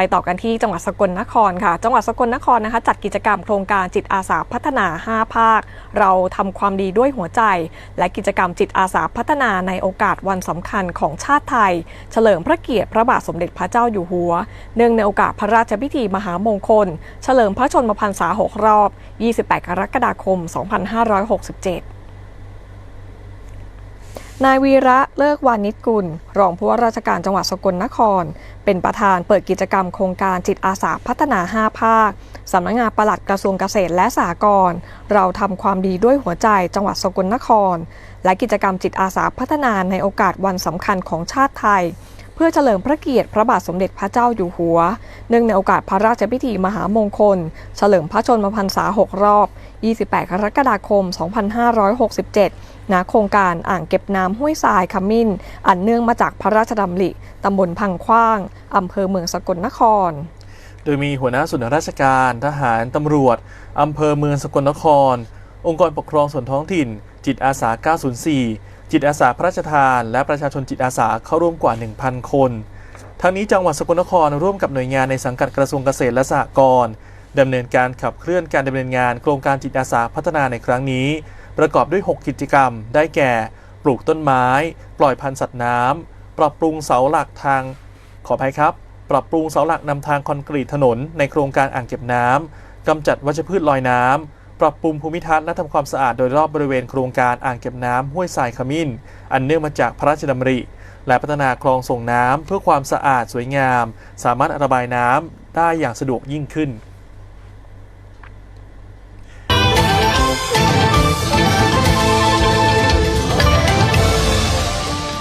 ไปต่อกันที่จังหวัดสกลนครค่ะ จังหวัดสกลนครนะคะ จัดกิจกรรมโครงการจิตอาสาพัฒนา 5 ภาค เราทำความดีด้วยหัวใจ และกิจกรรมจิตอาสาพัฒนาในโอกาสวันสำคัญของชาติไทย เฉลิมพระเกียรติพระบาทสมเด็จพระเจ้าอยู่หัว เนื่องในโอกาสพระราชพิธีมหามงคล เฉลิมพระชนมพรรษา 6 รอบ 28 กรกฎาคม 2567 นายวีระเลิกวานิชกุล รองผู้ว่าราชการจังหวัดสกลนคร เป็นประธานเปิดกิจกรรมโครงการจิตอาสาพัฒนา 5 ภาค สำนักงานปลัดกระทรวงเกษตรและสหกรณ์เราทำความดีด้วยหัวใจจังหวัดสกลนคร และกิจกรรมจิตอาสาพัฒนาในโอกาสวันสำคัญของชาติไทย พื่อเฉลิมพระเกียรติพระบาทสมเด็จพระเจ้าอยู่หัว เนื่องในโอกาสพระราชพิธีมหามงคล เฉลิมพระชนมพรรษา 6 รอบ 28 กรกฎาคม 2567 ณ โครงการอ่างเก็บน้ำห้วยทรายขมิ้น อันเนื่องมาจากพระราชดำริ ตำบลพังขว้าง อำเภอเมืองสกลนคร โดยมีหัวหน้าส่วนราชการ ทหาร ตำรวจ อำเภอเมืองสกลนคร องค์กรปกครองส่วนท้องถิ่น จิตอาสา 904 จิตอาสาพระราชทาน และประชาชนจิตอาสาเข้าร่วมกว่า 1,000 คน ทั้งนี้จังหวัดสกลนครร่วมกับหน่วยงานในสังกัดกระทรวงเกษตรและสหกรณ์ดำเนินการขับเคลื่อนการดำเนินงานโครงการจิตอาสาพัฒนาในครั้งนี้ ประกอบด้วย 6 กิจกรรม ได้แก่ ปลูกต้นไม้ ปล่อยพันธุ์สัตว์น้ำปรับปรุงเสาหลักทาง ขออภัยครับ ปรับปรุงเสาหลักนำทางคอนกรีตถนน ในโครงการอ่างเก็บน้ำกำจัดวัชพืชลอยน้ำ ปรับปรุงภูมิทัศน์และทำความสะอาดโดยรอบบริเวณโครงการอ่างเก็บน้ำห้วยทรายขมิ้น อันเนื่องมาจากพระราชดำริ และพัฒนาคลองส่งน้ำเพื่อความสะอาดสวยงาม สามารถระบายน้ำได้อย่างสะดวกยิ่งขึ้น